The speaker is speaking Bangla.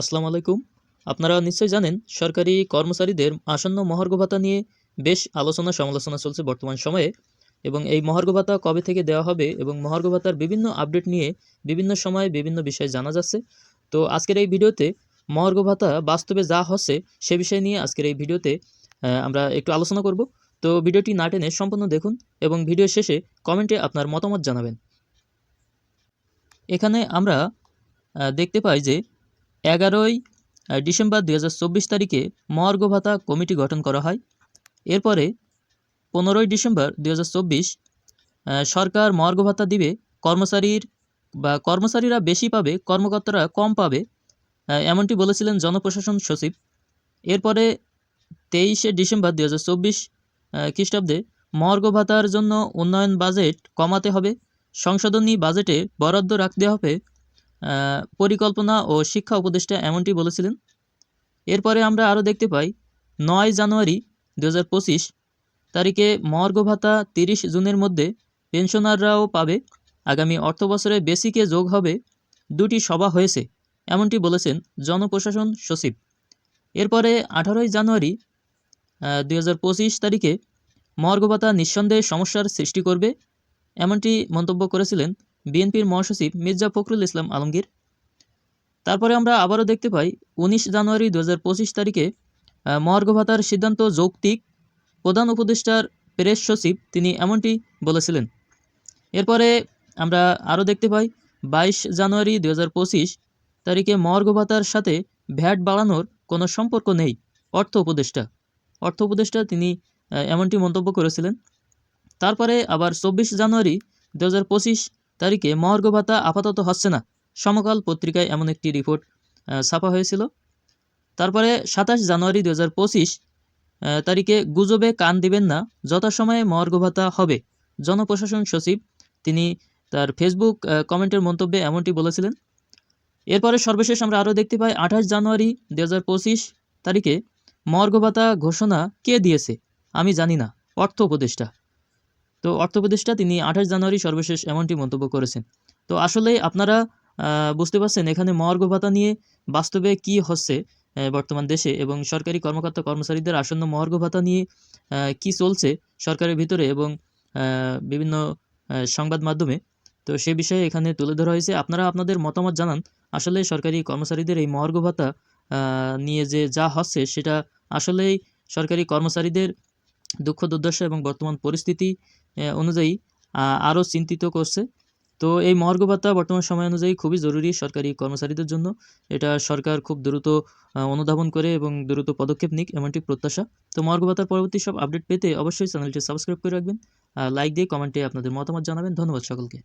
আসসালামু আলাইকুম। আপনারা নিশ্চয়ই জানেন, সরকারি কর্মচারীদের আসন্ন মহার্ঘ ভাতা নিয়ে বেশ আলোচনা সমালোচনা চলছে বর্তমান সময়ে এবং এই মহার্ঘ ভাতা কবে থেকে দেওয়া হবে এবং মহার্ঘ ভাতার বিভিন্ন আপডেট নিয়ে বিভিন্ন সময়ে বিভিন্ন বিষয় জানা যাচ্ছে। তো আজকের এই ভিডিওতে মহার্ঘ ভাতা বাস্তবে যা হচ্ছে সে বিষয় নিয়ে আজকের এই ভিডিওতে আমরা একটু আলোচনা করব। তো ভিডিওটি না টেনে সম্পূর্ণ দেখুন এবং ভিডিও শেষে কমেন্টে আপনার মতামত জানাবেন। এখানে আমরা দেখতে পাই যে এগারোই ডিসেম্বর দু হাজার চব্বিশ তারিখে মহার্ঘ ভাতা কমিটি গঠন করা হয়। এরপরে পনেরোই ডিসেম্বর দু হাজার চব্বিশ সরকার মহার্ঘ ভাতা দিবে, কর্মচারীর বা কর্মচারীরা বেশি পাবে, কর্মকর্তারা কম পাবে এমনটি বলেছিলেন জনপ্রশাসন সচিব। এরপরে তেইশে ডিসেম্বর দু হাজার চব্বিশ খ্রিস্টাব্দে মহার্ঘ ভাতার জন্য উন্নয়ন বাজেট কমাতে হবে, সংশোধনী বাজেটে বরাদ্দ রাখতে হবে পরিকল্পনা ও শিক্ষা উপদেষ্টা এমনটি বলেছিলেন। এরপরে আমরা আরও দেখতে পাই, নয় জানুয়ারি দু হাজার পঁচিশ তারিখে মহার্ঘ ভাতা তিরিশ জুনের মধ্যে পেনশনাররাও পাবে। আগামী অর্থবছরে বেসিকে যোগ হবে, দুটি সভা হয়েছে, এমনটি বলেছেন জনপ্রশাসন সচিব। এরপরে আঠারোই জানুয়ারি দু হাজার পঁচিশ তারিখে মহার্ঘ ভাতা নিঃসন্দেহে সমস্যার সৃষ্টি করবে, এমনটি মন্তব্য করেছিলেন বিএনপির মহাসচিব মির্জা ফখরুল ইসলাম আলমগীর। তারপরে আমরা আবারও দেখতে পাই, উনিশ জানুয়ারি দু হাজার পঁচিশ তারিখে মহার্ঘ ভাতার সিদ্ধান্ত যৌক্তিক। প্রধান উপদেষ্টার প্রেস সচিব তিনি এমনটি বলেছিলেন। এরপরে আমরা আরও দেখতে পাই, বাইশ জানুয়ারি দু হাজার পঁচিশ তারিখে মহার্ঘ ভাতার সাথে ভ্যাট বাড়ানোর কোনো সম্পর্ক নেই, অর্থ উপদেষ্টা। অর্থ উপদেষ্টা তিনি এমনটি মন্তব্য করেছিলেন। তারপরে আবার চব্বিশ জানুয়ারি দু হাজার পঁচিশ তারিখে মহার্ঘ ভাতা আপাতত হচ্ছে না। সমকাল পত্রিকায় এমন একটি রিপোর্ট ছাপা হয়েছিল। তারপরে সাতাশ জানুয়ারি দু হাজার পঁচিশ তারিখে গুজবে কান দিবেন না, যথাসময়ে মহার্ঘ ভাতা হবে। জনপ্রশাসন সচিব, তিনি তার ফেসবুক কমেন্টের মন্তব্যে এমনটি বলেছিলেন, এরপরে সর্বশেষ আমরা আরও দেখতে পাই, আঠাশ জানুয়ারি দু হাজার পঁচিশ তারিখে মহার্ঘ ভাতা ঘোষণা কে দিয়েছে? আমি জানি না। অর্থ উপদেষ্টা। তো অর্থ উপদেষ্টা তিনি আঠাশ জানুয়ারি সর্বশেষ এমনটি মন্তব্য করেছেন। তো আসলে আপনারা বুঝতে পারছেন এখানে মহার্ঘ ভাতা নিয়ে বাস্তবে কি হচ্ছে বর্তমান দেশে এবং সরকারি কর্মকর্তা কর্মচারীদের আসন্ন মহার্ঘ ভাতা নিয়ে কি চলছে সরকারের ভিতরে এবং বিভিন্ন সংবাদ মাধ্যমে। তো সে বিষয়ে এখানে তুলে ধরা হয়েছে। আপনারা আপনাদের মতামত জানান। আসলে সরকারি কর্মচারীদের এই মহার্ঘ ভাতা নিয়ে যে যা হচ্ছে সেটা আসলেই সরকারি কর্মচারীদের দুঃখ দুর্দশা এবং বর্তমান পরিস্থিতি অনুযায়ী আরও চিন্তিত করছে। তো এই মহার্ঘ ভাতা বর্তমান সময় অনুযায়ী খুবই জরুরি সরকারি কর্মচারীদের জন্য। এটা সরকার খুব দ্রুত অনুধাবন করে এবং দ্রুত পদক্ষেপ নিক এমনটি প্রত্যাশা। তো মহার্ঘ ভাতার পরবর্তী সব আপডেট পেতে অবশ্যই চ্যানেলটি সাবস্ক্রাইব করে রাখবেন। লাইক দিয়ে কমেন্টে আপনাদের মতামত জানাবেন। ধন্যবাদ সকলকে।